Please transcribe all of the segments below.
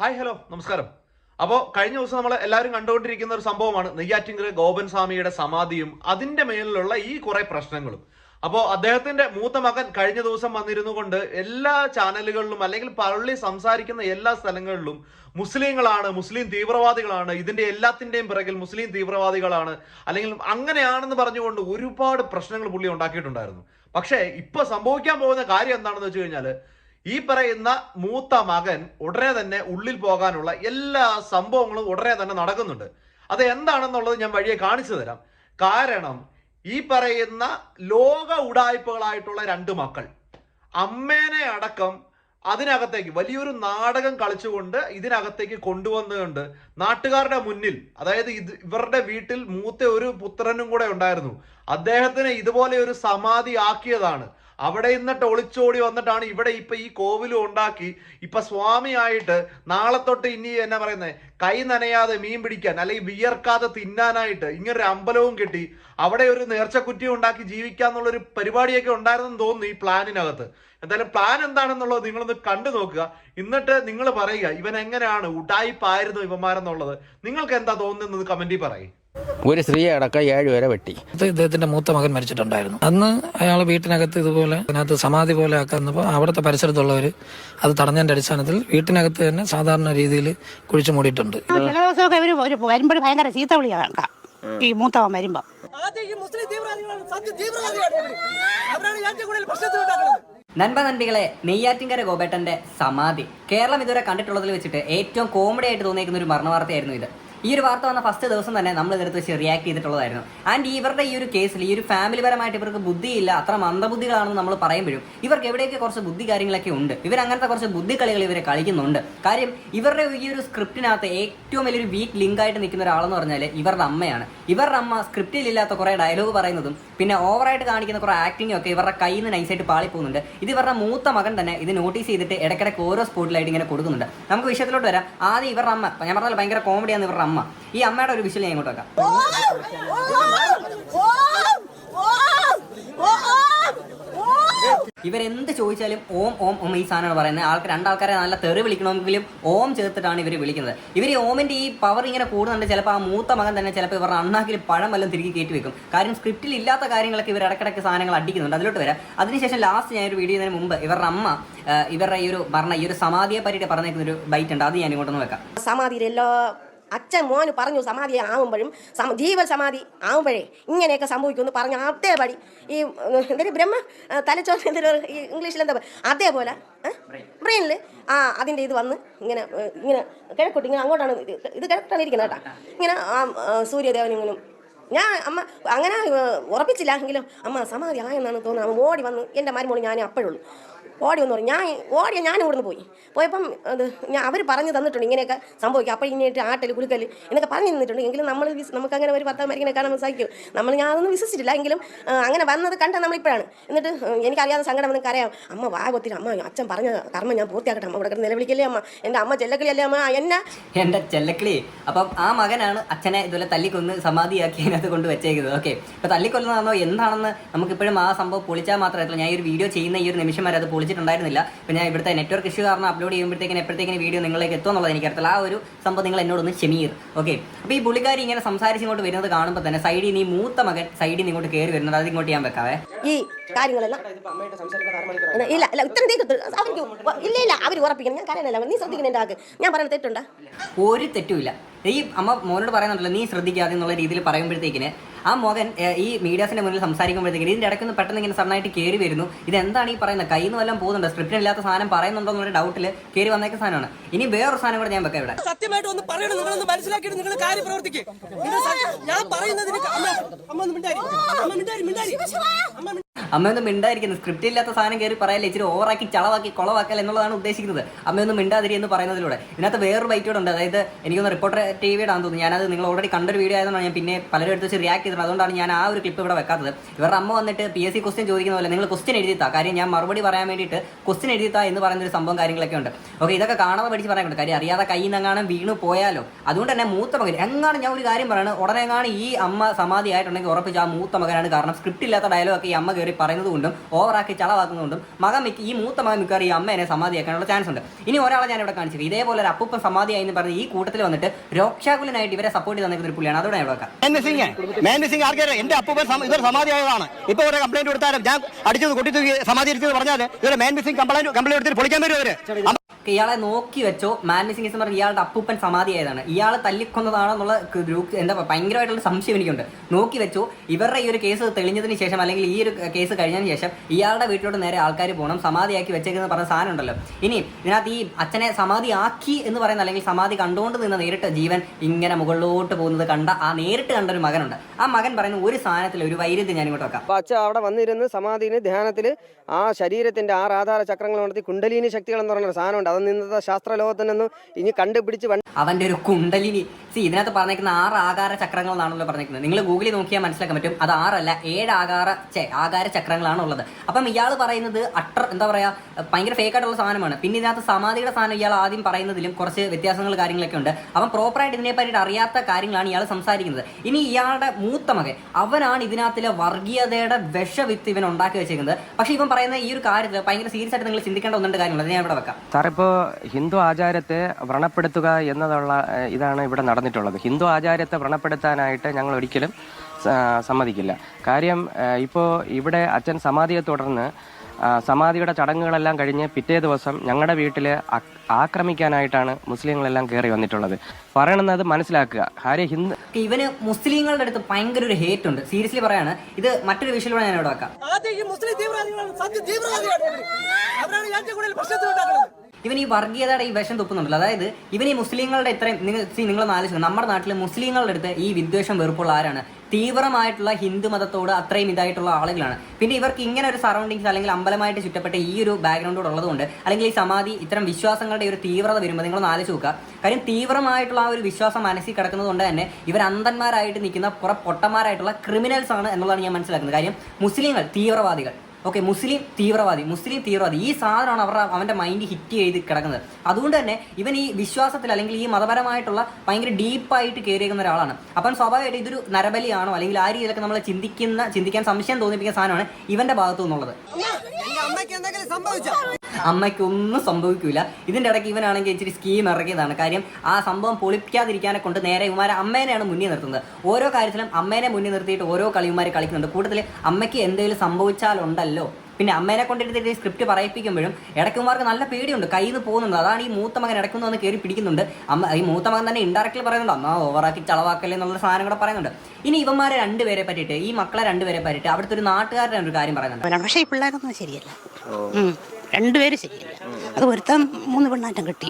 Hi hello നമസ്കാരം. അപ്പോൾ കഴിഞ്ഞ ദിവസം നമ്മൾ എല്ലാവരും കണ്ടുകൊണ്ടിരിക്കുന്ന ഒരു സംഭവമാണ് നെയ്യാറ്റിങ്കര ഗോപൻ സ്വാമിയുടെ സമാധിയും അതിന്റെ മേലിലുള്ള ഈ കുറെ പ്രശ്നങ്ങളും. അപ്പോൾ അദ്ദേഹത്തിന്റെ മൂത്ത മകൻ കഴിഞ്ഞ ദിവസം വന്നിരുന്നു കൊണ്ട് എല്ലാ ചാനലുകളിലും അല്ലെങ്കിൽ പള്ളി സംസാരിക്കുന്ന എല്ലാ സ്ഥലങ്ങളിലും മുസ്ലിങ്ങളാണ് മുസ്ലിം തീവ്രവാദികളാണ് ഇതിന്റെ എല്ലാത്തിന്റെയും പിറകിൽ മുസ്ലിം തീവ്രവാദികളാണ് അല്ലെങ്കിൽ അങ്ങനെയാണെന്ന് പറഞ്ഞുകൊണ്ട് ഒരുപാട് പ്രശ്നങ്ങൾ പുള്ളി ഉണ്ടാക്കിയിട്ടുണ്ടായിരുന്നു. പക്ഷേ ഇപ്പൊ സംഭവിക്കാൻ പോകുന്ന കാര്യം എന്താണെന്ന് വെച്ച് കഴിഞ്ഞാൽ ഈ പറയുന്ന മൂത്ത മകൻ ഉടനെ തന്നെ ഉള്ളിൽ പോകാനുള്ള എല്ലാ സംഭവങ്ങളും ഉടനെ തന്നെ നടക്കുന്നുണ്ട്. അത് എന്താണെന്നുള്ളത് ഞാൻ വഴിയെ കാണിച്ചു തരാം. കാരണം ഈ പറയുന്ന ലോക ഉടായ്പകളായിട്ടുള്ള രണ്ട് മക്കൾ അമ്മേനെ അടക്കം അതിനകത്തേക്ക് വലിയൊരു നാടകം കളിച്ചുകൊണ്ട് ഇതിനകത്തേക്ക് കൊണ്ടുവന്നുകൊണ്ട് നാട്ടുകാരുടെ മുന്നിൽ അതായത് ഇത് ഇവരുടെ വീട്ടിൽ മൂത്ത ഒരു പുത്രനും കൂടെ ഉണ്ടായിരുന്നു. അദ്ദേഹത്തിന് ഇതുപോലെ ഒരു സമാധി ആക്കിയതാണ്. അവിടെ നിന്നിട്ട് ഒളിച്ചോടി വന്നിട്ടാണ് ഇവിടെ ഇപ്പൊ ഈ കോവിലും ഉണ്ടാക്കി ഇപ്പൊ സ്വാമിയായിട്ട് നാളെ തൊട്ട് ഇനി എന്നാ പറയുന്നത് കൈ നനയാതെ മീൻ പിടിക്കാൻ അല്ലെങ്കിൽ വിയർക്കാതെ തിന്നാനായിട്ട് ഇങ്ങനൊരു അമ്പലവും കിട്ടി അവിടെ ഒരു നേർച്ചക്കുറ്റി ഉണ്ടാക്കി ജീവിക്കാന്നുള്ളൊരു പരിപാടിയൊക്കെ ഉണ്ടായിരുന്നെന്ന് തോന്നുന്നു ഈ പ്ലാനിനകത്ത്. എന്തായാലും പ്ലാൻ എന്താണെന്നുള്ളത് നിങ്ങളൊന്ന് കണ്ടു നോക്കുക. എന്നിട്ട് നിങ്ങൾ പറയുക ഇവൻ എങ്ങനെയാണ്? ഉടായിപ്പായിരുന്നു ഇവന്മാരെന്നുള്ളത്. നിങ്ങൾക്ക് എന്താ തോന്നുന്നത് കമന്റിൽ പറയും. ഒരു സ്ത്രീയെ അടക്കം ഏഴ് വരെ വെട്ടി. അത് ഇദ്ദേഹത്തിന്റെ മൂത്ത മകൻ മരിച്ചിട്ടുണ്ടായിരുന്നു. അന്ന് അയാൾ വീട്ടിനകത്ത് ഇതുപോലെ അതിനകത്ത് സമാധി പോലെ ആക്കുന്നപ്പോൾ അവിടുത്തെ പരിസരത്തുള്ളവർ അത് തടഞ്ഞതിന്റെ അടിസ്ഥാനത്തിൽ വീട്ടിനകത്ത് തന്നെ സാധാരണ രീതിയിൽ കുഴിച്ചു മൂടിയിട്ടുണ്ട്. ചില ദിവസമൊക്കെ വരുമ്പോൾ ഭയങ്കര ചീത്ത വിളിയാ കേൾക്കാം. ഈ മൂത്തവൻ വരുമ്പോ. നൻപ നൻപികളെ നെയ്യാറ്റിൻകര ഗോപേട്ടന്റെ സമാധി. കേരളം ഇതുവരെ കണ്ടിട്ടുള്ളതിൽ വെച്ചിട്ട് ഏറ്റവും കോമഡി ആയിട്ട് തോന്നിയിരിക്കുന്ന ഒരു മരണ വാർത്തയായിരുന്നു ഇത്. ഈ ഒരു വാർത്ത വന്ന ഫസ്റ്റ് ദിവസം തന്നെ നമ്മൾ ഇതിനകത്ത് വെച്ച് റിയാക്ട് ചെയ്തിട്ടുള്ളതായിരുന്നു. ആൻഡ് ഇവരുടെ ഈ ഒരു കേസിൽ ഈ ഒരു ഫാമിലി പരമായിട്ട് ഇവർക്ക് ബുദ്ധിയില്ല അത്ര മന്ദബുദ്ധികളാണെന്ന് നമ്മൾ പറയുമ്പോഴും ഇവർക്ക് എവിടെയൊക്കെ കുറച്ച് ബുദ്ധി കാര്യങ്ങളൊക്കെ ഉണ്ട് ഇവർ അങ്ങനത്തെ കുറച്ച് ബുദ്ധി കളികൾ ഇവരെ കളിക്കുന്നുണ്ട്. കാര്യം ഇവരുടെ ഈ ഒരു സ്ക്രിപ്റ്റിനകത്ത് ഏറ്റവും വലിയൊരു വീക്ക് ലിങ്ക് ആയിട്ട് നിൽക്കുന്ന ഒരാളെന്ന് പറഞ്ഞാൽ ഇവരുടെ അമ്മയാണ്. ഇവരുടെ അമ്മ സ്ക്രിപ്റ്റിലില്ലാത്ത കുറേ ഡയലോഗ് പറയുന്നതും പിന്നെ ഓവറായിട്ട് കാണിക്കുന്ന കുറേ ആക്ടിങ്ങും ഒക്കെ ഇവരുടെ കയ്യിൽ നിന്ന് നൈസായിട്ട് പാളിപ്പോകുന്നുണ്ട്. ഇത് ഇവരുടെ മൂത്ത മകൻ തന്നെ ഇത് നോട്ടീസ് ചെയ്തിട്ട് ഇടയ്ക്കിടയ്ക്ക് ഓരോ സ്പോട്ടിലായിട്ട് ഇങ്ങനെ കൊടുക്കുന്നുണ്ട്. നമുക്ക് വിഷയത്തിലോട്ട് വരാം. ആദ്യം ഇവരുടെ അമ്മ ഞാൻ പറഞ്ഞാൽ ഭയങ്കര കോമഡിയാണ് ഇവരുടെ അമ്മ. ഈ അമ്മയുടെ ഒരു വിഷയം ഞാൻ ഇങ്ങോട്ട് വെക്കാം. ഇവരെന്ത് ചോദിച്ചാലും ഓം ഓം ഓം ഈ സാധനമാണ് പറയുന്നത്. ആൾക്ക് രണ്ടാൾക്കാരെ നല്ല തെറി വിളിക്കണമെങ്കിലും ഓം ചേർത്തിട്ടാണ് ഇവർ വിളിക്കുന്നത്. ഇവർ ഓമിന്റെ ഈ പവർ ഇങ്ങനെ കൂടുന്നുണ്ട് ചിലപ്പോൾ ആ മൂത്ത മകൻ തന്നെ ചിലപ്പോൾ ഇവരുടെ അണ്ണാക്കിൽ പഴം വല്ലതും തിരികെ കയറ്റി വെക്കും. കാര്യം സ്ക്രിപ്റ്റിൽ ഇല്ലാത്ത കാര്യങ്ങളൊക്കെ ഇവർ ഇടയ്ക്കിടയ്ക്ക് സാധനങ്ങൾ അടിക്കുന്നുണ്ട്. അതിലോട്ട് വരാം. അതിനുശേഷം ലാസ്റ്റ് ഞാൻ ഒരു വീഡിയോ ചെയ്യുന്നതിന് മുമ്പ് ഇവരുടെ അമ്മ ഇവരുടെ ഈ ഒരു പറഞ്ഞ ഈ ഒരു സമാധിയെ പറ്റിയിട്ട് പറഞ്ഞേക്കുന്ന ഒരു ബൈറ്റ് ഉണ്ട്. അത് ഞാൻ ഇങ്ങോട്ടൊന്ന് വെക്കാം. സമാധിയിൽ അച്ഛൻ മോന് പറഞ്ഞു സമാധി ആവുമ്പോഴും സമ ജീവൽ സമാധി ആവുമ്പോഴേ ഇങ്ങനെയൊക്കെ സംഭവിക്കുമെന്ന് പറഞ്ഞു അതേപടി. ഈ എന്തൊരു ബ്രഹ്മ തലച്ചോർ എന്തൊരു ഈ ഇംഗ്ലീഷിൽ എന്താ അതേപോലെ ബ്രെയിനിൽ ആ അതിന്റെ ഇത് വന്ന് ഇങ്ങനെ ഇങ്ങനെ കിഴക്കോട്ട് ഇങ്ങനെ അങ്ങോട്ടാണ് ഇത് ഇത് കിഴക്കോട്ടാണ് ഇരിക്കുന്നത് കേട്ടോ. ഇങ്ങനെ ആ ഇങ്ങനെ. ഞാൻ അമ്മ അങ്ങനെ ഉറപ്പിച്ചില്ല എങ്കിലും അമ്മ സമാധി ആയെന്നാണ് തോന്നുന്നത്. അമ്മ ഓടി വന്ന് എന്റെ മരുമോൾ ഞാൻ അപ്പോഴുള്ളൂ. ഓടി വന്നു പറഞ്ഞു ഞാൻ ഓടിയ ഞാൻ ഇവിടുന്ന് പോയി. പോയപ്പം അത് ഞാൻ അവർ പറഞ്ഞു തന്നിട്ടുണ്ട് ഇങ്ങനെയൊക്കെ സംഭവിക്കും. അപ്പോൾ ഇങ്ങനെയായിട്ട് ആട്ടൽ കുലുക്കൽ എന്നൊക്കെ പറഞ്ഞു തന്നിട്ടുണ്ട്. എങ്കിലും നമ്മൾ നമുക്ക് അങ്ങനെ ഒരു പത്താം മരിക്കനെ കാണാൻ സാധിക്കും. നമ്മൾ ഞാൻ അതൊന്നും വിശ്വസിച്ചിട്ടില്ല. എങ്കിലും അങ്ങനെ വന്നത് കണ്ട നമ്മളിപ്പോഴാണ് എന്നിട്ട് എനിക്കറിയാതെ സങ്കടം വന്ന് കരയാം. അമ്മ വാ കൊത്തിരി അമ്മ അച്ഛൻ പറഞ്ഞ കർമ്മം ഞാൻ പൂർത്തിയാക്കട്ടെ. അമ്മ ഇവിടെ നിലവിളിക്കല്ലേ അമ്മ? എന്റെ അമ്മ ചെല്ലക്കിളിയല്ലേ അമ്മ? എന്നെ? എന്റെ ചെല്ലക്കിളി. അപ്പം ആ മകനാണ് അച്ഛനെ ഇതുപോലെ തല്ലിക്കൊന്ന് സമാധിയാക്കി അതിനകത്ത് കൊണ്ട് വെച്ചേക്കുന്നത്. ഓക്കെ. ഇപ്പൊ തല്ലിക്കൊല്ലുന്നതാണോ? എന്താണെന്ന് നമുക്കിപ്പോഴും ആ സംഭവം പൊളിച്ചാൽ മാത്രമല്ല ഞാൻ ഈ ഒരു വീഡിയോ ചെയ്യുന്ന ഈ ഒരു നിമിഷം വരെ അത് പൊളിച്ചിട്ടുണ്ടായിരുന്നില്ല പിന്നെ ഞാൻ ഇവിടുത്തെ നെറ്റ്വർക്ക് ഇഷ്യൂ കാരണം അപ്ലോഡ് ചെയ്യുമ്പോഴത്തേക്കിന് എപ്പോഴത്തേക്കിന് വീഡിയോ നിങ്ങളിലേക്ക് എനിക്ക് എനിക്കറിയത്തില്ല ആ ഒരു സംഭവം നിങ്ങൾ എന്നോടൊന്ന് ക്ഷമീർ ഓക്കെ അപ്പോൾ ഈ പുള്ളിക്കാരി ഇങ്ങനെ സംസാരിച്ച് ഇങ്ങോട്ട് വരുന്നത് കാണുമ്പോൾ തന്നെ സൈഡിൽ ഈ മൂത്ത മകൻ സൈഡിൽ നിന്ന് ഇങ്ങോട്ട് കയറി വരുന്നത്. അത് ഇങ്ങോട്ട് ഞാൻ വെക്കാവേ. ഈ കാര്യങ്ങളെല്ലാം ഇല്ല ഇല്ല ഉത്തരം അവർക്ക് ഇല്ല ഇല്ല അവർ ഉറപ്പിക്കണം. ഞാൻ കാര്യമല്ല നീ ശ്രദ്ധിക്കണം എന്റെ ആക്ക് ഞാൻ പറയുന്നത് തെറ്റുണ്ടോ? ഒരു തെറ്റുമില്ല. ഈ അമ്മ മോനോട് പറയുന്നുണ്ടല്ലോ നീ ശ്രദ്ധിക്കാതെ എന്നുള്ള രീതിയിൽ പറയുമ്പോഴത്തേക്കിന് ആ മോഹൻ ഈ മീഡിയാസിന്റെ മുന്നിൽ സംസാരിക്കുമ്പോഴത്തേക്കും ഇതിന്റെ ഇടയ്ക്ക് ഒന്ന് പെട്ടെന്ന് ഇങ്ങനെ സണ്ണായിട്ട് കയറി വരുന്നു. ഇത് എന്താണ് ഈ പറയുന്നത്? കയ്യിൽ നിന്ന് വല്ലതും പോകുന്നുണ്ട്? സ്ക്രിപ്റ്റിന് ഇല്ലാത്ത സാധനം പറയുന്നുണ്ടോ എന്നുള്ള ഡൗട്ടിൽ കയറി വന്നേക്ക സാധനമാണ്. ഇനി വേറൊരു സാധനം കൂടെ ഞാൻ വെക്കാം ഇവിടെ. സത്യമായിട്ട് ഒന്ന് പറയണം നിങ്ങളൊന്ന് മനസ്സിലാക്കിയിട്ട് നിങ്ങൾ കാര്യം പ്രവർത്തിക്കും. ഞാൻ പറയുന്നതിന് അമ്മ അമ്മ മിണ്ടാരി. അമ്മ മിണ്ടാരി മിണ്ടാരി. അമ്മ മിണ്ടാരി. അമ്മയൊന്നും മിണ്ടായിരിക്കുന്നത് സ്ക്രിപ്റ്റ് ഇല്ലാത്ത സാധനം കയറി പറയല്ലേ ഇച്ചിരി ഓവറാക്കി ചളവാക്കി കൊളവാക്കൽ എന്നുള്ളതാണ് ഉദ്ദേശിക്കുന്നത്. അമ്മയൊന്നും മിണ്ടാതിരി എന്ന് പറയുന്നതിലൂടെ. ഇതിനകത്ത് വേറൊരു ബൈറ്റോട് ഉണ്ട്. അതായത് എനിക്കൊന്ന് റിപ്പോർട്ടർ ടി വിയുടെ ആണെന്ന് തോന്നുന്നു. ഞാനത് നിങ്ങൾ ഓൾറെഡി കണ്ടൊരു വീഡിയോ ആയതുകൊണ്ടാണ് ഞാൻ പിന്നെ പലരും എടുത്ത് വെച്ച് റിയാക്ട് ചെയ്തത് അതുകൊണ്ടാണ് ഞാൻ ആ ഒരു ക്ലിപ്പ് ഇവിടെ വെക്കാത്തത്. ഇവരുടെ അമ്മ വന്നിട്ട് പി എസ് സി ക്വസ്റ്റ്യൻ ചോദിക്കുന്ന പോലെ നിങ്ങൾ ക്വസ്റ്റ്യൻ എഴുതിത്താ. കാര്യം ഞാൻ മറുപടി പറയാൻ വേണ്ടിയിട്ട് ക്വസ്റ്റ്യൻ എഴുതിത്താ എന്ന് പറയുന്ന ഒരു സംഭവം കാര്യങ്ങളൊക്കെ ഉണ്ട്. ഓക്കെ ഇതൊക്കെ കാണാതെ പഠിച്ച് പറയാനുണ്ട് കാര്യം അറിയാതെ കൈ നിന്നെങ്ങാനും വീണു പോയാലോ. അതുകൊണ്ട് തന്നെ മൂത്ത മകൻ എങ്ങാണ് ഞാൻ ഒരു കാര്യം പറയുന്നത് ഉടനെ എങ്ങാണ് ഈ അമ്മ സമാധി ആയിട്ടുണ്ടെങ്കിൽ ഉറപ്പിച്ച് ആ മൂത്ത മകനാണ് കാരണം. സ്ക്രിപ്റ്റ് ഇല്ലാത്ത ഡയലോഗ് ഒക്കെ ഈ അമ്മ കയറി പറയുന്നത് കൊണ്ടും ഓവറാക്കി ചളവാക്കുന്നതുകൊണ്ടും മകൻ മിക്ക ഈ മൂത്ത മകൻ മിക്കവാറും ഈ അമ്മേനെ സമാധിയാക്കാനുള്ള ചാൻസ് ഉണ്ട്. ഇനി ഒരാളെ ഞാൻ ഇവിടെ കാണിച്ചത് ഇതേപോലെ ഒരു അപ്പൂപ്പൻ സമാധിയായി എന്ന് പറഞ്ഞ് ഈ കൂട്ടത്തിൽ വന്നിട്ട് രോക്ഷാകുലനായിട്ട് ഇവരെ സപ്പോർട്ട് ചെയ്ത് നിൽക്കുന്ന ഒരു പുള്ളിയാണ്. അതോടെ ഇവിടെ വെക്കാം. എന്റെ അപ്പൂപ്പൻ ഇവർ സമാധിയായതാണ്. ഇപ്പൊ ഒരു കംപ്ലൈന്റ് കൊടുത്താലും ഞാൻ അടിച്ചത് കൊട്ടി സമാധി പറഞ്ഞാൽ ഇവരെ മേന്ദ സിംഗ് കംപ്ലൈന്റ് കംപ്ലൈന്റ് എടുത്തിട്ട് പൊളിക്കാൻ വരും അവർ ഇയാളെ നോക്കി വെച്ചോ മാൻമിസിംഗ് എന്ന് പറഞ്ഞ ഇയാളുടെ അപ്പൂപ്പൻ സമാധിയായതാണ്. ഇയാളെ തല്ലിക്കൊന്നതാണെന്നുള്ള എന്നുള്ള എന്താ ഭയങ്കരമായിട്ടുള്ള സംശയം എനിക്കുണ്ട്. നോക്കി വെച്ചോ ഇവരുടെ ഈ ഒരു കേസ് തെളിഞ്ഞതിന് ശേഷം അല്ലെങ്കിൽ ഈ ഒരു കേസ് കഴിഞ്ഞതിന് ശേഷം ഇയാളുടെ വീട്ടിലോട്ട് നേരെ ആൾക്കാർ പോകണം സമാധിയാക്കി വെച്ചേക്കുന്ന പറഞ്ഞ സാധനം ഉണ്ടല്ലോ. ഇനി ഇതിനകത്ത് ഈ അച്ഛനെ സമാധി ആക്കി എന്ന് പറയുന്ന അല്ലെങ്കിൽ സമാധി കണ്ടുകൊണ്ട് നിന്ന് നേരിട്ട് ജീവൻ ഇങ്ങനെ മുകളിലോട്ട് പോകുന്നത് കണ്ട ആ നേരിട്ട് കണ്ട ഒരു മകനുണ്ട്. ആ മകൻ പറയുന്ന ഒരു സാധനത്തിൽ ഒരു വൈരുദ്ധ്യം ഞാൻ ഇങ്ങോട്ട് വെക്കാം. അപ്പൊ അച്ഛൻ അവിടെ വന്നിരുന്ന് സമാധിന് ധ്യാനത്തിൽ ആ ശരീരത്തിന്റെ ആറ് ആധാര ചക്രങ്ങൾ നടത്തി കുണ്ടലിനി ശക്തികൾ എന്ന് പറയുന്ന സാധനം സാധനമുണ്ട് അത് ഇന്നത്തെ ശാസ്ത്ര ലോകത്തിനൊന്നും ഇനി കണ്ടുപിടിച്ച് അവന്റെ ഒരു കുണ്ടലിനി. സി ഇതിനകത്ത് പറഞ്ഞേക്കുന്ന ആറ് ആകാര ചക്രങ്ങൾ എന്നാണല്ലോ പറഞ്ഞേക്കുന്നത്. നിങ്ങൾ ഗൂഗിളിൽ നോക്കിയാൽ മനസ്സിലാക്കാൻ പറ്റും. അത് ആറല്ല ഏഴ് ആകാര ചെ ആകാര ചക്രങ്ങളാണ് ഉള്ളത് അപ്പം ഇയാൾ പറയുന്നത് അട്ടർ എന്താ പറയാ ഭയങ്കര ഫേക്ക് ആയിട്ടുള്ള സാധനമാണ്. പിന്നെ ഇതിനകത്ത് സമാധിയുടെ സാധനം ഇയാൾ ആദ്യം പറയുന്നതിലും കുറച്ച് വ്യത്യാസങ്ങൾ കാര്യങ്ങളൊക്കെ ഉണ്ട്. അവൻ പ്രോപ്പറായിട്ട് ഇതിനെ പറ്റി അറിയാത്ത കാര്യങ്ങളാണ് ഇയാൾ സംസാരിക്കുന്നത്. ഇനി ഇയാളുടെ മൂത്ത മകൻ അവനാണ് ഇതിനകത്തിലെ വർഗീയതയുടെ വിഷവിത്ത് ഇവൻ ഉണ്ടാക്കി വെച്ചിരിക്കുന്നത് പക്ഷെ ഇവൻ പറയുന്ന ഈ ഒരു കാര്യത്തിൽ ഭയങ്കര സീരിയസ് ആയിട്ട് നിങ്ങൾ ചിന്തിക്കേണ്ട ഒന്നുണ്ട് കാര്യങ്ങൾ അത് ഞാൻ ഇവിടെ വെക്കാം. സാറിപ്പോൾ ഹിന്ദു ആചാരത്തെ വ്രണപ്പെടുത്തുക എന്നതുള്ള ഇതാണ് ഇവിടെ നടന്നിട്ടുള്ളത്. ഹിന്ദു ആചാരത്തെ വ്രണപ്പെടുത്താനായിട്ട് ഞങ്ങൾ ഒരിക്കലും സമ്മതിക്കില്ല. കാര്യം ഇപ്പോൾ ഇവിടെ അച്ഛൻ സമാധിയെ തുടർന്ന് സമാധിയുടെ ചടങ്ങുകളെല്ലാം കഴിഞ്ഞ് പിറ്റേ ദിവസം ഞങ്ങളുടെ വീട്ടിൽ ആക്രമിക്കാനായിട്ടാണ് മുസ്ലിങ്ങളെല്ലാം കയറി വന്നിട്ടുള്ളത്. പറയണമെന്നത് മനസ്സിലാക്കുക. കാര്യം ഹിന്ദു ഇവന് മുസ്ലിങ്ങളുടെ അടുത്ത് ഭയങ്കര ഒരു ഹേറ്റ് ഉണ്ട്. സീരിയസ്ലി പറയാണ്. ഇത് മറ്റൊരു വിഷയത്തിലൂടെ ഞാൻ ഇവിടെ വെക്കാം. ഇവൻ ഈ വർഗീയതയുടെ ഈ വിഷം തുപ്പുന്നുണ്ടല്ലോ. അതായത് ഇവൻ ഈ മുസ്ലിങ്ങളുടെ ഇത്രയും നിങ്ങൾ സി നിങ്ങൾ ആലോചിക്കുക നമ്മുടെ നാട്ടിലെ മുസ്ലിങ്ങളുടെ അടുത്ത് ഈ വിദ്വേഷം വെറുപ്പുള്ള ആരാണ്? തീവ്രമായിട്ടുള്ള ഹിന്ദു മതത്തോട് അത്രയും ഇതായിട്ടുള്ള ആളുകളാണ്. പിന്നെ ഇവർക്ക് ഇങ്ങനെ ഒരു സറൗണ്ടിങ്സ് അല്ലെങ്കിൽ അമ്പലമായിട്ട് ചുറ്റപ്പെട്ട ഈ ഒരു ബാക്ക്ഗ്രൗണ്ടോട് ഉള്ളതുകൊണ്ട് അല്ലെങ്കിൽ ഈ സമാധി ഇത്തരം വിശ്വാസങ്ങളുടെ ഒരു തീവ്രത വരുമ്പോൾ നിങ്ങളൊന്ന് ആലോചിച്ച് നോക്കുക. കാര്യം തീവ്രമായിട്ടുള്ള ആ ഒരു വിശ്വാസം മനസ്സിൽ കിടക്കുന്നത് കൊണ്ട് തന്നെ ഇവർ അന്ധന്മാരായിട്ട് നിൽക്കുന്ന പുറ പൊട്ടന്മാരായിട്ടുള്ള ക്രിമിനൽസ് ആണ് എന്നുള്ളതാണ് ഞാൻ മനസ്സിലാക്കുന്നത്. കാര്യം മുസ്ലിങ്ങൾ തീവ്രവാദികൾ. ഓക്കെ മുസ്ലിം തീവ്രവാദി മുസ്ലിം തീവ്രവാദി. ഈ സാധനമാണ് അവരുടെ അവന്റെ മൈൻഡ് ഹിറ്റ് ചെയ്ത് കിടക്കുന്നത്. അതുകൊണ്ട് തന്നെ ഇവൻ ഈ വിശ്വാസത്തിൽ അല്ലെങ്കിൽ ഈ മതപരമായിട്ടുള്ള ഭയങ്കര ഡീപ്പായിട്ട് കയറിയേക്കുന്ന ഒരാളാണ്. അപ്പം സ്വാഭാവികമായിട്ട് ഇതൊരു നരബലിയാണോ അല്ലെങ്കിൽ ആ രീതിയിലൊക്കെ നമ്മൾ ചിന്തിക്കുന്ന ചിന്തിക്കാൻ സംശയം തോന്നിപ്പിക്കുന്ന സാധനമാണ് ഇവന്റെ ഭാഗത്തു നിന്നുള്ളത്. അമ്മയ്ക്ക് ഒന്നും സംഭവിക്കില്ല ഇതിന്റെ ഇടയ്ക്ക് ഇവനാണെങ്കിൽ ഇച്ചിരി സ്കീം ഇറക്കിയതാണ് കാര്യം ആ സംഭവം പൊളിപ്പിക്കാതിരിക്കാനെ കൊണ്ട് നേരെ ഇവന്മാരെ അമ്മേനെയാണ് മുന്നിൽ നിർത്തുന്നത്. ഓരോ കാര്യത്തിലും അമ്മേനെ മുന്നിൽ നിർത്തിയിട്ട് ഓരോ കളിയുമാർ കളിക്കുന്നുണ്ട്. കൂടുതൽ അമ്മയ്ക്ക് എന്തെങ്കിലും സംഭവിച്ചാലുണ്ടല്ലോ. പിന്നെ അമ്മേനെ കൊണ്ടിരുത്തിട്ട് സ്ക്രിപ്റ്റ് പറയിപ്പിക്കുമ്പോഴും ഇടയ്ക്കുമാർക്ക് നല്ല പേടിയുണ്ട്. കയ്യിൽ നിന്ന് പോകുന്നുണ്ട്. അതാണ് ഈ മൂത്ത മകൻ ഇടയ്ക്കുന്ന് വന്ന് കയറി പിടിക്കുന്നുണ്ട്. അമ്മ ഈ മൂത്ത മകൻ തന്നെ ഇൻഡയറക്റ്റ്ലി പറയുന്നുണ്ട്. അമ്മ ഓവറാക്കി ചളവാക്കല്ലേ എന്നുള്ള സാധനം കൂടെ പറയുന്നുണ്ട്. ഇനി ഇവന്മാരെ രണ്ടുപേരെ പറ്റിയിട്ട് ഈ മക്കളെ രണ്ടുപേരെ പറ്റിയിട്ട് അവിടുത്തെ ഒരു നാട്ടുകാരുടെ ഒരു കാര്യം പറയുന്നുണ്ട്. പക്ഷേ ഈ പിള്ളേരൊന്നും ശരിയല്ല. രണ്ടുപേരും ശരിയല്ല അത് ഒരുത്തൻ മൂന്ന് പെണ്ണാറ്റം കിട്ടി.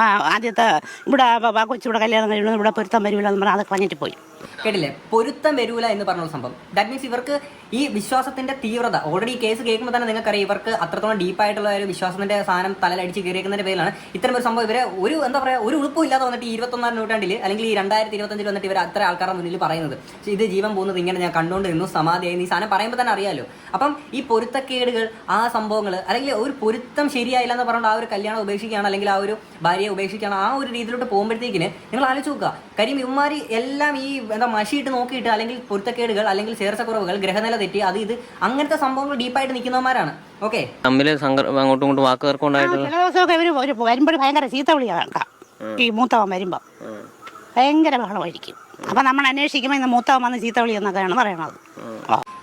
ആ ആദ്യത്തെ ഇവിടെ കൊച്ചിവിടെ കല്യാണം കഴിയുന്നത് ഇവിടെ പൊരുത്തം വരില്ല എന്ന് പറഞ്ഞാൽ അതൊക്കെ പറഞ്ഞിട്ട് പോയി. കേട്ടില്ലേ? പൊരുത്തം വരൂല എന്ന് പറഞ്ഞ സംഭവം. ദാറ്റ് മീൻസ് ഇവർക്ക് ഈ വിശ്വാസത്തിന്റെ തീവ്രത ഓൾറെഡി കേസ് കേൾക്കുമ്പോൾ തന്നെ നിങ്ങൾക്കറിയാം ഇവർക്ക് അത്രത്തോളം ഡീപ്പായിട്ടുള്ള ഒരു വിശ്വാസത്തിന്റെ സാധനം തലയിലടിച്ച് കയറിയേക്കുന്നതിന്റെ പേരിലാണ്. ഇത്തരം ഒരു സംഭവം ഇവരെ ഒരു എന്താ പറയുക ഒരു ഉളുപ്പും ഇല്ലാതെ വന്നിട്ട് ഈ ഇരുപത്തൊന്നാം നൂറ്റാണ്ടിൽ അല്ലെങ്കിൽ ഈ രണ്ടായിരത്തി ഇരുപത്തഞ്ചിൽ വന്നിട്ട് ഇവർ അത്ര ആൾക്കാരുടെ മുന്നിൽ പറയുന്നത്. ഇത് ജീവൻ പോകുന്നത് ഇങ്ങനെ ഞാൻ കണ്ടുകൊണ്ടിരുന്നു സമാധിയായി. ഈ സാധനം പറയുമ്പോൾ തന്നെ അറിയാലോ. അപ്പം ഈ പൊരുത്തക്കേടുകൾ ആ സംഭവങ്ങൾ അല്ലെങ്കിൽ ഒരു പൊരുത്തം ശരിയായില്ല എന്ന് പറഞ്ഞുകൊണ്ട് ആ ഒരു കല്യാണം ഉപേക്ഷിക്കുകയാണ് അല്ലെങ്കിൽ ആ ഒരു ഭാര്യയെ ഉപേക്ഷിക്കുകയാണ് ആ ഒരു രീതിയിലോട്ട് പോകുമ്പോഴത്തേക്കിന് നിങ്ങൾ ആലോചിച്ച് നോക്കുക. കാര്യം ഇവന്മാർ എല്ലാം ഈ എന്താ മഷിയിട്ട് നോക്കിയിട്ട് അല്ലെങ്കിൽ പൊരുത്തക്കേടുകൾ അല്ലെങ്കിൽ ചേർച്ചക്കുറവുകൾ ഗ്രഹനില തെറ്റി അത് ഇത് അങ്ങനത്തെ സംഭവങ്ങൾ ഡീപ്പായിട്ട് നിൽക്കുന്നവന്മാരാണ്. ഓക്കെ തമ്മിൽ അങ്ങോട്ടും ഇങ്ങോട്ടും വാക്ക് ആ, ഉണ്ടായിട്ടുള്ള ചില ദിവസമൊക്കെ ഇവർ ഒരു വരുമ്പോൾ ഭയങ്കര ചീത്ത വിളിയാ കേൾക്കാം. ഈ മൂത്തവൻ വരുമ്പം. ഭയങ്കര ബഹളമായിരിക്കും. അപ്പൊ നമ്മൾ അന്വേഷിക്കുമ്പോൾ ഇന്ന് മൂത്തവൻ വന്ന് ചീത്ത വിളി എന്നൊക്കെയാണ് പറയണത്.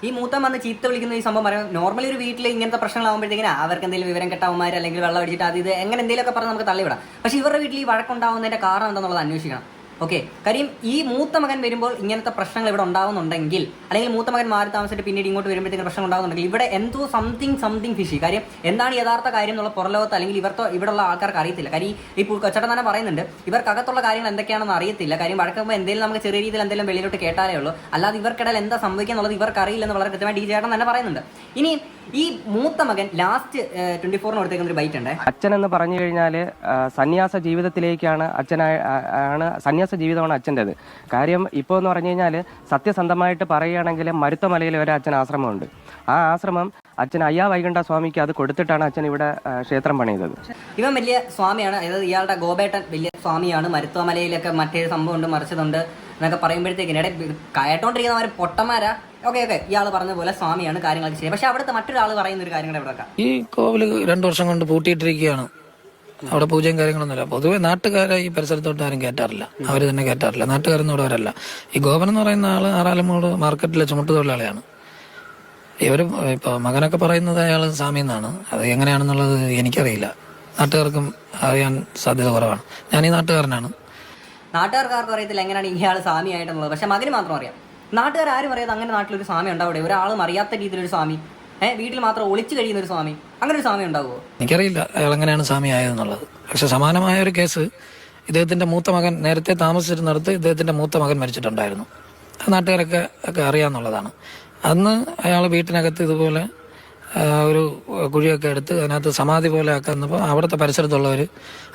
ഈ മൂത്തം വന്ന് ചീത്ത വിളിക്കുന്ന ഈ സംഭവം പറയാം നോർമലി ഒരു വീട്ടിൽ ഇങ്ങനത്തെ പ്രശ്നങ്ങളാകുമ്പോഴത്തേക്കിന് അവർക്ക് എന്തെങ്കിലും വിവരം കെട്ടവന്മാർ അല്ലെങ്കിൽ വെള്ളം അടിച്ചിട്ട് അത് ഇത് എങ്ങനെ എന്തെങ്കിലുമൊക്കെ പറഞ്ഞ് നമുക്ക് തള്ളിവിടാം. പക്ഷേ ഇവരുടെ വീട്ടിൽ ഈ വഴക്കുണ്ടാവുന്നതിന്റെ കാരണം എന്താണെന്നുള്ളത് അന്വേഷിക്കണം. ഓക്കെ. കാര്യം ഈ മൂത്ത മകൻ വരുമ്പോൾ ഇങ്ങനത്തെ പ്രശ്നങ്ങൾ ഇവിടെ ഉണ്ടാവുന്നുണ്ടെങ്കിൽ അല്ലെങ്കിൽ മൂത്ത മകൻ മാറി താമസിച്ചിട്ട് പിന്നീട് ഇങ്ങോട്ട് വരുമ്പോഴത്തേക്ക് പ്രശ്നം ഉണ്ടാകുന്നുണ്ടെങ്കിൽ ഇവിടെ എന്തോ സംതിങ് സംതിങ് ഫിഷി കാര്യം എന്താണ് യഥാർത്ഥ കാര്യം എന്നുള്ള പുറലോകത്ത് അല്ലെങ്കിൽ ഇവർക്ക് ഇവിടെയുള്ള ആൾക്കാർക്ക് അറിയത്തില്ല. കാര്യം ഈ- കൊച്ചട്ടൻ ചേട്ടൻ തന്നെ പറയുന്നുണ്ട് ഇവർക്കകത്തുള്ള കാര്യങ്ങൾ എന്തൊക്കെയാണെന്ന് അറിയത്തില്ല. കാര്യം വഴക്കുമ്പോൾ എന്തെങ്കിലും നമുക്ക് ചെറിയ രീതിയിൽ എന്തെങ്കിലും വെളിയിലോട്ട് കേട്ടാലേ ഉള്ളൂ. അല്ലാതെ ഇവർക്കിടയിൽ എന്താ സംഭവിക്കുക എന്നുള്ളത് ഇവർക്ക് അറിയില്ലെന്ന് വളരെ കൃത്യമായി ഡി ചേട്ടൻ തന്നെ പറയുന്നുണ്ട്. ഇനി ഈ മൂത്ത മകൻ ലാസ്റ്റ് ട്വന്റി ഫോറിന് കൊടുത്തേക്കുന്ന ഒരു ബൈറ്റ് ഉണ്ട്? അച്ഛൻ എന്ന് പറഞ്ഞു കഴിഞ്ഞാൽ സന്യാസ ജീവിതത്തിലേക്കാണ് അച്ഛൻ ആണ് സന്യാസ ജീവിതമാണ് അച്ഛന്റെത്. കാര്യം ഇപ്പോൾ എന്ന് പറഞ്ഞു കഴിഞ്ഞാൽ സത്യസന്ധമായിട്ട് പറയുകയാണെങ്കിൽ മരുത്തമലയിൽ ഒരു അച്ഛൻ ആശ്രമമുണ്ട്. ആ ആശ്രമം അച്ഛൻ അയ്യാ വൈകുണ്ഠ സ്വാമിക്ക് അത് കൊടുത്തിട്ടാണ് അച്ഛൻ ഇവിടെ ക്ഷേത്രം പണിതത് ഇവൻ വലിയ സ്വാമിയാണ്. അതായത് ഇയാളുടെ ഗോപേട്ടൻ വലിയ സ്വാമിയാണ്. മരുത്വമലയിലൊക്കെ മറ്റേ സംഭവം ഉണ്ട് മറിച്ചതുണ്ട് എന്നൊക്കെ പറയുമ്പോഴത്തേക്കിനിടെ കയറ്റോണ്ടിരിക്കുന്നവർ പൊട്ടന്മാരാ. ഓക്കെ ഓക്കെ ഇയാൾ പറഞ്ഞ പോലെ സ്വാമിയാണ് കാര്യങ്ങളൊക്കെ ചെയ്യുന്നത്. പക്ഷെ അവിടുത്തെ മറ്റൊരാൾ പറയുന്ന ഒരു കാര്യം കൂടെ ഇവിടെ വെക്കാം. ഈ കോവിൽ രണ്ടു വർഷം കൊണ്ട് പൂട്ടിയിട്ടിരിക്കുകയാണ്. അവിടെ പൂജയും കാര്യങ്ങളൊന്നുമില്ല. പൊതുവെ നാട്ടുകാരെ ഈ പരിസരത്തോട്ട് ആരും കയറ്റാറില്ല. അവർ തന്നെ കയറ്റാറില്ല. നാട്ടുകാരൊന്നും ഇവിടെ വരല്ല. ഈ ഗോപൻ എന്ന് പറയുന്ന ആൾ ആറാലമ്മോട് മാർക്കറ്റിലെ ചുമട്ടുതൊഴിലാളിയാണ്. ഇവർ ഇപ്പൊ മകനൊക്കെ പറയുന്നത് അയാൾ സ്വാമി എന്നാണ്. അത് എങ്ങനെയാണെന്നുള്ളത് എനിക്കറിയില്ല. നാട്ടുകാർക്കും അറിയാൻ സാധ്യത കുറവാണ്. ഞാൻ ഈ നാട്ടുകാരനാണ്. നാട്ടുകാർക്ക് അറിയത്തില്ല എങ്ങനെയാണ് ഇയാൾ സ്വാമിയായിട്ടുള്ളത്. പക്ഷെ മകന് മാത്രം അറിയാം. നാട്ടുകാർ ആരും അറിയാതെ അങ്ങനെ നാട്ടിലൊരു സ്വാമി ഉണ്ടാവിടെ ഒരാളും അറിയാത്ത രീതിയിലൊരു സ്വാമി. ഏഹ് വീട്ടിൽ മാത്രം ഒളിച്ചു കഴിയുന്ന ഒരു സ്വാമി. അങ്ങനെ ഒരു സ്വാമി ഉണ്ടാവുമോ എനിക്കറിയില്ല അയാൾ എങ്ങനെയാണ് സ്വാമി ആയതെന്നുള്ളത്. പക്ഷെ സമാനമായ ഒരു കേസ് ഇദ്ദേഹത്തിന്റെ മൂത്ത മകൻ നേരത്തെ താമസിച്ചിരുന്നിടത്ത് ഇദ്ദേഹത്തിന്റെ മൂത്ത മകൻ മരിച്ചിട്ടുണ്ടായിരുന്നു. നാട്ടുകാരൊക്കെ ഒക്കെ അറിയാന്നുള്ളതാണ്. അന്ന് അയാൾ വീട്ടിനകത്ത് ഇതുപോലെ ഒരു കുഴിയൊക്കെ എടുത്ത് അതിനകത്ത് സമാധി പോലെ ആക്കുന്നപ്പോൾ അവിടുത്തെ പരിസരത്തുള്ളവർ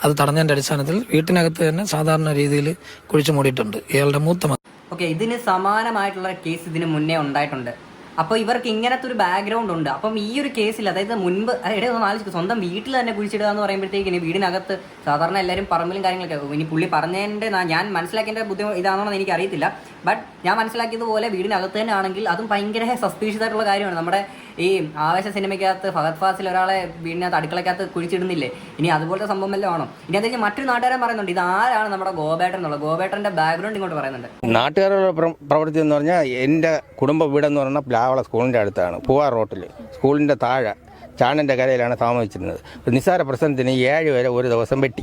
അത് തടഞ്ഞതിന്റെ അടിസ്ഥാനത്തിൽ വീട്ടിനകത്ത് തന്നെ സാധാരണ രീതിയിൽ കുഴിച്ചു മൂടിയിട്ടുണ്ട് ഇയാളുടെ മൂത്ത ഓക്കെ ഇതിന് സമാനമായിട്ടുള്ള കേസ് ഇതിന് മുന്നേ ഉണ്ടായിട്ടുണ്ട്. അപ്പോൾ ഇവർക്ക് ഇങ്ങനത്തെ ഒരു ബാക്ക്ഗ്രൗണ്ട് ഉണ്ട്. അപ്പം ഈ ഒരു കേസിൽ അതായത് മുൻപ് ഇടയിൽ ഒന്ന് ആലോചിക്കും. സ്വന്തം വീട്ടിൽ തന്നെ കുഴിച്ചിടുക എന്ന് പറയുമ്പോഴത്തേക്കിന് വീടിനകത്ത് സാധാരണ എല്ലാവരും പറമ്പിലും കാര്യങ്ങളൊക്കെ ഇനി പുള്ളി പറഞ്ഞതിന്റെ ഞാൻ മനസ്സിലാക്കിയതിന്റെ ബുദ്ധിമുട്ട് ഇതാണെന്ന് എനിക്ക് അറിയത്തില്ല. ബട്ട് ഞാൻ മനസ്സിലാക്കിയതുപോലെ വീടിനകത്ത് തന്നെ ആണെങ്കിൽ അതും ഭയങ്കര സസ്പീഷ്യസ് ആയിട്ടുള്ള കാര്യമാണ്. നമ്മുടെ ഈ ആവേശ സിനിമയ്ക്കകത്ത് ഫഹദ് ഫാസിൽ ഒരാളെ വീടിനകത്ത് അടുക്കളയ്ക്കകത്ത് കുഴിച്ചിടുന്നില്ലേ? ഇനി അതുപോലത്തെ സംഭവം എല്ലാം ആണോ? ഇനി അത് മറ്റൊരു നാട്ടുകാരൻ പറയുന്നുണ്ട് ഇത് ആരാണ് നമ്മുടെ ഗോപേട്ടൻ എന്നുള്ളത്? ഗോപേട്ടന്റെ ബാക്ക്ഗ്രൗണ്ട് ഇങ്ങോട്ട് പറയുന്നുണ്ട്. നാട്ടുകാരുടെ പ്ര- പ്രവൃത്തി എന്ന് പറഞ്ഞാൽ എന്റെ കുടുംബ വീടെന്ന് പറഞ്ഞാൽ പ്ലാവള സ്കൂളിന്റെ അടുത്താണ് പൂവാർ റോട്ടിൽ സ്കൂളിന്റെ താഴെ ചാണന്റെ കരയിലാണ് താമസിച്ചിരുന്നത്. നിസ്സാര പ്രശ്നത്തിന് ഏഴ് വരെ ഒരു ദിവസം വെട്ടി.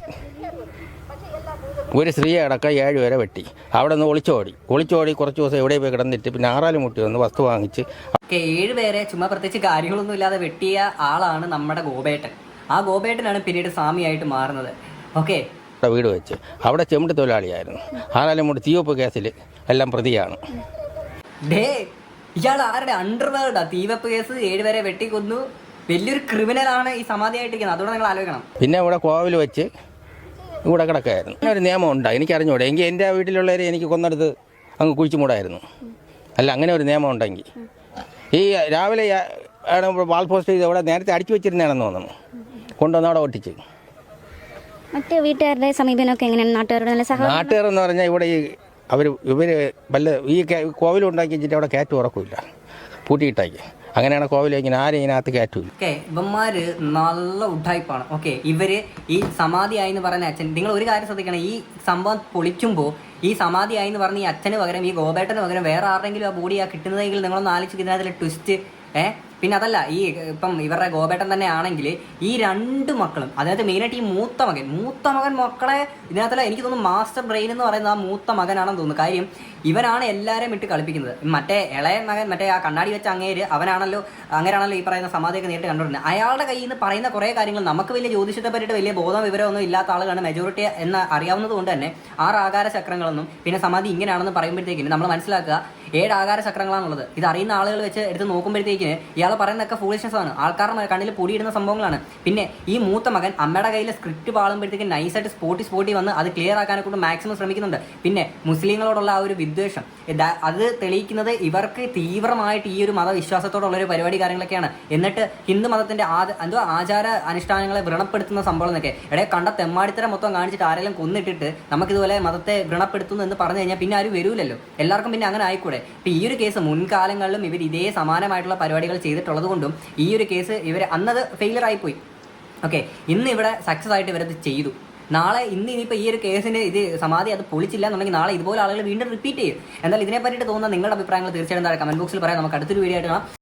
ഒരു സ്ത്രീയെ അടക്കം ഏഴ് വരെ വെട്ടി. അവിടെ നിന്ന് ഒളിച്ചോടി. ഒളിച്ചോടി കുറച്ച് ദിവസം എവിടെ പോയി കിടന്നിട്ട് പിന്നെ ആറാലും മുട്ടി വന്ന് വസ്തു വാങ്ങിച്ച് ഏഴ് പേരെ ചുമ്മാ പ്രത്യേകിച്ച് കാര്യങ്ങളൊന്നും ഇല്ലാതെ വെട്ടിയ ആളാണ് നമ്മുടെ ഗോപേട്ടൻ. ആ ഗോപേട്ടനാണ് പിന്നീട് സ്വാമിയായിട്ട് മാറുന്നത്. ഓക്കെ. അവിടെ വീട് വെച്ച്. അവിടെ ചെമിട്ട് തൊഴിലാളിയായിരുന്നു. ആറാലും മുട്ടി തീവപ്പ് കേസിൽ എല്ലാം പ്രതിയാണ്. ഡേ ഇയാൾ ആരുടെ അണ്ടർവേർഡാ തീവപ്പ് കേസ് ഏഴുപേരെ വെട്ടിക്കൊന്നു. വലിയൊരു ക്രിമിനലാണ് ഈ സമാധിയായിട്ടിരിക്കുന്നത്. അതുകൊണ്ട് നിങ്ങൾ ആലോചിക്കണം. പിന്നെ ഇവിടെ കോവിൽ വെച്ച് ഇവിടെ കിടക്കായിരുന്നു അങ്ങനെ ഒരു നിയമം ഉണ്ട് എനിക്ക് അറിഞ്ഞൂടെ എങ്കിൽ എന്റെ വീട്ടിലുള്ളവരെ എനിക്ക് കൊന്നെടുത്ത് അങ്ങ് കുഴിച്ചു മൂടായിരുന്നു അല്ല അങ്ങനെ ഒരു നിയമം ഉണ്ടെങ്കിൽ. ഈ രാവിലെ ആണ് വാൾ പോസ്റ്റ് ചെയ്ത് അവിടെ നേരത്തെ അടിച്ചു വെച്ചിരുന്നതാണെന്ന് തോന്നുന്നു. കൊണ്ടുവന്ന് അവിടെ ഒട്ടിച്ച്. മറ്റ് വീട്ടുകാരുടെ സമീപനമൊക്കെ എങ്ങനെയാണ്? നാട്ടുകാരുടെ നല്ല സഹ നാട്ടുകാർ എന്ന് പറഞ്ഞാൽ ഇവിടെ ഈ അവർ ഇവർ വല്ല ഈ കോവിലുണ്ടാക്കി വെച്ചിട്ട് അവിടെ കയറ്റം ഉറക്കില്ല. പൂട്ടിയിട്ടാക്കി. അങ്ങനെയാണ് കോവിൽ ഇങ്ങനെ ആരും ഇതിനകത്ത് കയറ്റൂ ഓക്കെ ഇവന്മാര് നല്ല ഉഡായിപ്പാണ് ഓക്കെ ഇവർ ഈ സമാധി ആയി എന്ന് പറയുന്ന അച്ഛൻ നിങ്ങൾ ഒരു കാര്യം ശ്രദ്ധിക്കണം. ഈ സംഭവം പൊളിക്കുമ്പോൾ ഈ സമാധി ആയി എന്ന് പറഞ്ഞ ഈ അച്ഛന് പകരം ഈ ഗോപേട്ടന് പകരം വേറെ ആരുടെങ്കിലും ആ ബോഡി ആ കിട്ടുന്നതെങ്കിൽ നിങ്ങളൊന്ന് ആലോചിച്ച് ഇതിനകത്തിലെ ട്വിസ്റ്റ് ഏഹ് പിന്നെ അതല്ല ഈ ഇപ്പം ഇവരുടെ ഗോപേട്ടൻ തന്നെ ആണെങ്കിൽ ഈ രണ്ട് മക്കളും അതായത് മെയിനായിട്ട് ഈ മൂത്ത മകൻ മൂത്ത മകൻ മക്കളെ ഇതിനകത്തല്ല എനിക്ക് തോന്നുന്നു മാസ്റ്റർ ബ്രെയിൻ എന്ന് പറയുന്നത് ആ മൂത്ത മകനാണെന്ന് തോന്നുന്നു. കാര്യം ഇവനാണ് എല്ലാവരെയും ഇട്ട് കളിപ്പിക്കുന്നത്. മറ്റേ ഇളയ മകൻ മറ്റേ ആ കണ്ണാടി വെച്ച അങ്ങേര് അവനാണല്ലോ അങ്ങനെയാണല്ലോ ഈ പറയുന്ന സമാധിയൊക്കെ നേരിട്ട് കണ്ടുകൊണ്ടിരുന്നത് അയാളുടെ കയ്യിൽ നിന്ന് പറയുന്ന കുറേ കാര്യങ്ങൾ നമുക്ക് വലിയ ജ്യോതിഷത്തെ പറ്റിയിട്ട് വലിയ ബോധം വിവരമൊന്നും ഇല്ലാത്ത ആളുകളാണ് മെജോറിറ്റി എന്ന് അറിയാവുന്നത് കൊണ്ട് തന്നെ ആറ് ആകാര ചക്രങ്ങളൊന്നും പിന്നെ സമാധി ഇങ്ങനെയാണെന്ന് പറയുമ്പോഴത്തേക്കിന് നമ്മൾ മനസ്സിലാക്കുക ഏഴ് ആകാര ചക്രങ്ങളാണുള്ളത്. ഇത് അറിയുന്ന ആളുകൾ വെച്ച് എടുത്ത് നോക്കുമ്പോഴത്തേക്കിന് ഇയാൾ പറയുന്നതൊക്കെ ഫൂളിഷ്നസ് ആണ്. ആൾക്കാരുടെ കണ്ണിൽ പൊടിയിടുന്ന സംഭവങ്ങളാണ്. പിന്നെ ഈ മൂത്ത മകൻ അമ്മയുടെ കയ്യിൽ സ്ക്രിപ്റ്റ് പാളുമ്പോഴത്തേക്ക് നൈസായിട്ട് സ്പോട്ടി സ്പോട്ടി വന്ന് അത് ക്ലിയർ ആക്കാനെ കൊണ്ട് മാക്സിമം ശ്രമിക്കുന്നുണ്ട്. പിന്നെ മുസ്ലിങ്ങളോടുള്ള ആ ഒരു വിദ്വേഷം. അത് തെളിയിക്കുന്നത് ഇവർക്ക് തീവ്രമായിട്ട് ഈ ഒരു മതവിശ്വാസത്തോടുള്ള ഒരു പരിപാടി കാര്യങ്ങളൊക്കെയാണ്. എന്നിട്ട് ഹിന്ദു മതത്തിന്റെ ആദ എന്തോ ആചാര അനുഷ്ഠാനങ്ങളെ വ്രണപ്പെടുത്തുന്ന സംഭവം എന്നൊക്കെ ഇടയെ കണ്ട തെമ്മാടിത്തരം മൊത്തം കാണിച്ചിട്ട് ആരെങ്കിലും കൊന്നിട്ടിട്ട് നമുക്കിതുപോലെ മതത്തെ വ്രണപ്പെടുത്തുന്നു എന്ന് പറഞ്ഞു കഴിഞ്ഞാൽ പിന്നെ ആരും വരൂലല്ലോ. എല്ലാവർക്കും പിന്നെ അങ്ങനെ ആയിക്കൂടെ? ഇപ്പം ഈ ഒരു കേസ് മുൻകാലങ്ങളിലും ഇവർ ഇതേ സമാനമായിട്ടുള്ള പരിപാടികൾ ചെയ്തിട്ടുള്ളത് കൊണ്ടും ഈ ഒരു കേസ് ഇവർ അന്നത് ഫെയിലറായി പോയി. ഓക്കെ ഇന്ന് ഇവിടെ സക്സസ് ആയിട്ട് ഇവരത് ചെയ്തു. നാളെ ഇന്ന് ഇനിയിപ്പോൾ ഈ ഒരു കേസിന് ഇത് സമാധി അത് പൊളിച്ചില്ല എന്നുണ്ടെങ്കിൽ നാളെ ഇതുപോലെ ആളുകൾ വീണ്ടും റിപ്പീറ്റ് ചെയ്യും. എന്നാൽ ഇതിനെ തോന്നുന്ന നിങ്ങളുടെ അഭിപ്രായങ്ങൾ തീർച്ചയായിട്ടും താഴെ കമന്റ് ബോക്സിൽ പറയാം. നമുക്ക് അടുത്തൊരു വീഡിയോ ആയിട്ട് കാണാം.